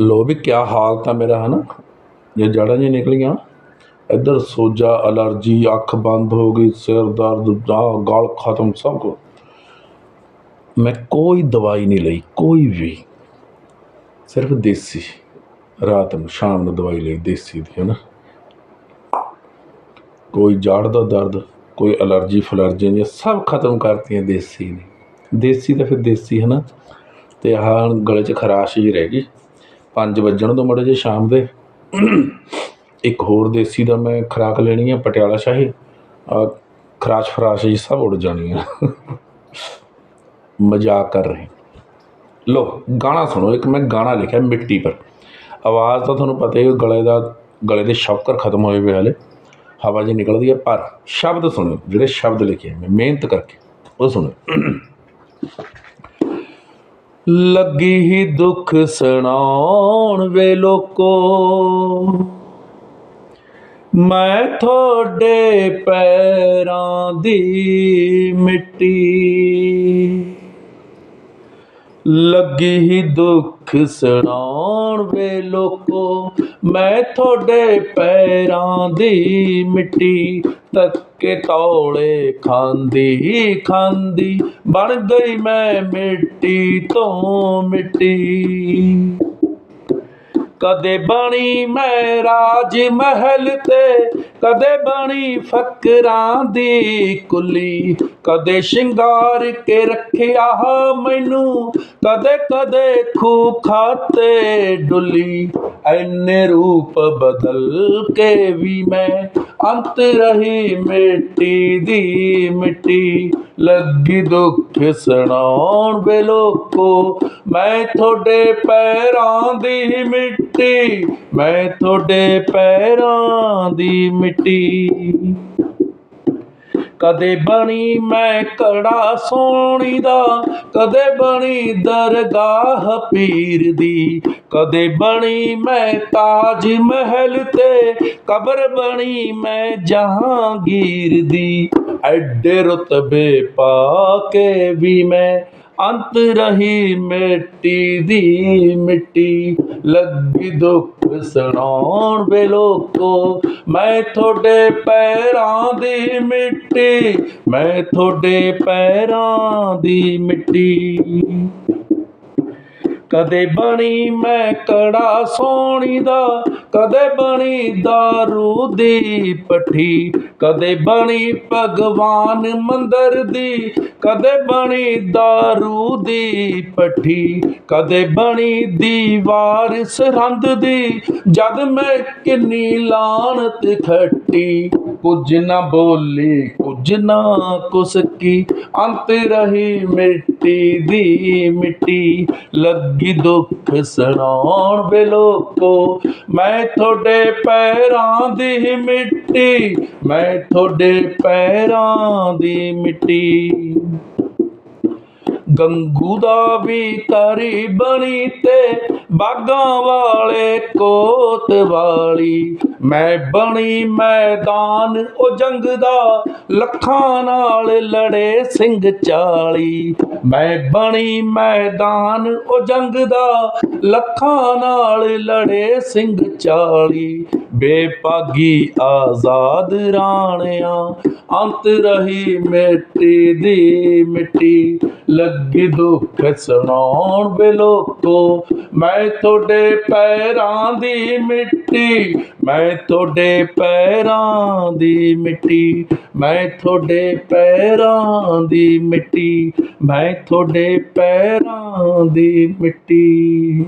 ਲੋ ਵੀ ਕਿਆ ਹਾਲ ਤਾਂ ਮੇਰਾ, ਹਨਾ? ਜੇ ਜੜ੍ਹਾਂ ਜਿਹੀਆਂ ਨਿਕਲੀਆਂ। ਇੱਧਰ ਸੋਜਾ, ਅਲਰਜੀ, ਅੱਖ ਬੰਦ ਹੋ ਗਈ, ਸਿਰ ਦਰਦ ਗਲ ਖਤਮ, ਸਭ ਕੁਛ। ਮੈਂ ਕੋਈ ਦਵਾਈ ਨਹੀਂ ਲਈ, ਕੋਈ ਵੀ। ਸਿਰਫ ਦੇਸੀ, ਰਾਤ ਨੂੰ, ਸ਼ਾਮ ਨੂੰ ਦਵਾਈ ਲਈ, ਦੇਸੀ ਦੀ ਹੈ ਨਾ ਕੋਈ ਜੜ ਦਾ ਦਰਦ, ਕੋਈ ਅਲਰਜੀ, ਫਲਰਜੀ ਨੇ ਸਭ ਖਤਮ ਕਰਤੀਆਂ ਦੇਸੀ ਨੇ। ਦੇਸੀ ਤਾਂ ਫਿਰ ਦੇਸੀ ਹੈ ਨਾ ਅਤੇ ਆਹ ਗਲੇ 'ਚ ਖਰਾਸ਼ ਹੀ ਰਹਿ ਗਈ। ਪੰਜ ਵੱਜਣ ਤੋਂ ਮਾੜੇ ਜਿਹੇ ਸ਼ਾਮ ਦੇ। ਇੱਕ ਹੋਰ ਦੇਸੀ ਦਾ ਮੈਂ ਖੁਰਾਕ ਲੈਣੀ ਆ, ਪਟਿਆਲਾ ਸ਼ਾਹੀ। ਖਰਾਸ਼ ਫਰਾਸ਼ ਜੀ ਸਭ ਉੱਡ ਜਾਣੀ ਆ ਮਜ਼ਾਕ ਕਰ ਰਹੇ। ਲੋ, ਗਾਣਾ ਸੁਣੋ, ਇੱਕ ਮੈਂ ਗਾਣਾ ਲਿਖਿਆ ਮਿੱਟੀ ਪਰ। ਆਵਾਜ਼ ਤਾਂ ਤੁਹਾਨੂੰ ਪਤਾ ਹੀ ਗਲੇ ਦਾ, ਗਲੇ ਦੇ ਸ਼ੌਕਰ ਖਤਮ ਹੋਏ ਹੋਏ ਹਲੇ। ਹਵਾ ਜੀ ਨਿਕਲਦੀ ਹੈ ਪਰ ਸ਼ਬਦ ਸੁਣੋ, ਜਿਹੜੇ ਸ਼ਬਦ ਲਿਖੇ ਮੈਂ ਮਿਹਨਤ ਕਰਕੇ, ਉਹ ਸੁਣੋ। ਲੱਗੀ ਹੀ ਦੁੱਖ ਸੁਣਾਉਣ ਵੇ ਲੋਕੋ। ਮੈਂ ਤੁਹਾਡੇ ਪੈਰਾਂ ਦੀ ਮਿੱਟੀ। ਲੱਗੀ ਹੀ ਦੁੱਖ ਸੁਣਾਉਣ ਵੇ ਲੋਕੋ। ਮੈਂ ਤੁਹਾਡੇ ਪੈਰਾਂ ਦੀ ਮਿੱਟੀ। ਤੱਕੇ ਤੌਲੇ ਖਾਂਦੀ ਖਾਂਦੀ ਬਣ ਗਈ ਮੈਂ ਮਿੱਟੀ ਤੋਂ ਮਿੱਟੀ। ਕਦੇ ਬਣੀ ਮੈਂ ਰਾਜ ਮਹਿਲ ਤੇ, ਕਦੇ ਬਣੀ ਫਕਰਾਂ ਦੀ ਕੁੱਲੀ, ਕਦੇ ਸ਼ਿੰਗਾਰ ਕੇ ਰੱਖਿਆ ਮੈਨੂੰ, ਕਦੇ ਕਦੇ ਖੂ ਖਾਤੇ ਡੁੱਲੀ। ਐਨੇ ਰੂਪ ਬਦਲ ਕੇ ਵੀ ਮੈਂ ਅੰਤ ਰਹੀ ਮਿੱਟੀ ਦੀ ਮਿੱਟੀ। ਲੱਗੀ ਦੁੱਖ ਸੁਣਾਉਣ ਵੇ ਲੋਕੋ, ਮੈਂ ਤੁਹਾਡੇ ਪੈਰਾਂ ਦੀ ਮਿੱਟੀ ਮੈਂ ਤੁਹਾਡੇ ਪੈਰਾਂ ਦੀ ਮਿੱਟੀ। ਕਦੇ ਬਣੀ ਮੈਂ ਕੜਾ ਸੋਹਣੀ ਦਾ ਕਦੇ ਬਣੀ ਦਰਗਾਹ ਪੀਰ ਦੀ ਕਦੇ ਬਣੀ ਮੈਂ ਤਾਜ ਮਹਿਲ ਤੇ, ਕਬਰ ਬਣੀ ਮੈਂ ਜਹਾਂਗੀਰ ਦੀ ਐਡੇ ਰੁਤਬੇ ਪਾ ਕੇ ਵੀ ਮੈਂ ਅੰਤ ਰਹੀ ਮਿੱਟੀ ਦੀ ਮਿੱਟੀ। ਲੱਗੀ ਦੁੱਖ ਸੁਣਾਉਣ ਵੇ ਲੋਕੋ, ਮੈਂ ਤੁਹਾਡੇ ਪੈਰਾਂ ਦੀ ਮਿੱਟੀ, ਮੈਂ ਤੁਹਾਡੇ ਪੈਰਾਂ ਦੀ ਮਿੱਟੀ। ਕਦੇ ਬਣੀ ਮੈਂ ਕੜਾ ਸੋਹਣੀ ਦਾ, ਕਦੇ ਬਣੀ ਦਾਰੂ ਦੀ ਪੱਠੀ, ਕਦੇ ਬਣੀ ਭਗਵਾਨ ਮੰਦਰ ਦੀ, ਕਦੇ ਬਣੀ ਦਾਰੂ ਦੀ ਪੱਠੀ, ਕਦੇ ਬਣੀ ਦੀਵਾਰ ਸਰਹੰਦ ਦੀ, ਜਦ ਮੈਂ ਕਿੰਨੀ ਲਾਣਤ ਖੱਟੀ। ਕੁਝ ਨਾ ਬੋਲੀ, ਕੁਝ ਨਾ ਕੁਸਕੀ ਅੰਤ ਰਹੀ ਮਿੱਟੀ ਦੀ ਮਿੱਟੀ, ਲੱਗੀ ਦੁੱਖ ਸੁਣਾਉਣ ਵੇ ਲੋਕੋ। ਮੈਂ ਤੁਹਾਡੇ ਪੈਰਾਂ ਦੀ ਮਿੱਟੀ, ਮੈਂ ਤੁਹਾਡੇ ਪੈਰਾਂ ਦੀ ਮਿੱਟੀ। ਗੰਗੂ ਦਾ ਵੀ ਤਰੀ ਬਣੀ ਤੇ ਬਾਗਾਂ ਵਾਲੇ ਕੋਤ ਵਾਲੀ। ਮੈਂ ਬਣੀ ਮੈਦਾਨ, ਉਹ ਜੰਗ ਦਾ ਲੱਖਾਂ ਨਾਲ ਲੜੇ ਸਿੰਘ ਚਾਲੀ। ਮੈਂ ਬਣੀ ਮੈਦਾਨ, ਉਹ ਜੰਗ ਦਾ ਲੱਖਾਂ ਨਾਲ ਲੜੇ ਸਿੰਘ ਚਾਲੀ। ਬੇਪਾਗੀ ਆਜ਼ਾਦ ਰਾਣਿਆ, ਅੰਤ ਰਹੀ ਮਿੱਟੀ ਦੀ ਮਿੱਟੀ। ਲੱਗੀ ਦੁੱਖ ਸੁਣਾਉਣ ਵੇ ਲੋਕੋ, ਮੈਂ ਤੁਹਾਡੇ ਪੈਰਾਂ ਦੀ ਮਿੱਟੀ, ਮੈਂ ਤੁਹਾਡੇ ਪੈਰਾਂ ਦੀ ਮਿੱਟੀ, ਮੈਂ ਤੁਹਾਡੇ ਪੈਰਾਂ ਦੀ ਮਿੱਟੀ, ਮੈਂ ਤੁਹਾਡੇ ਪੈਰਾਂ ਦੀ ਮਿੱਟੀ।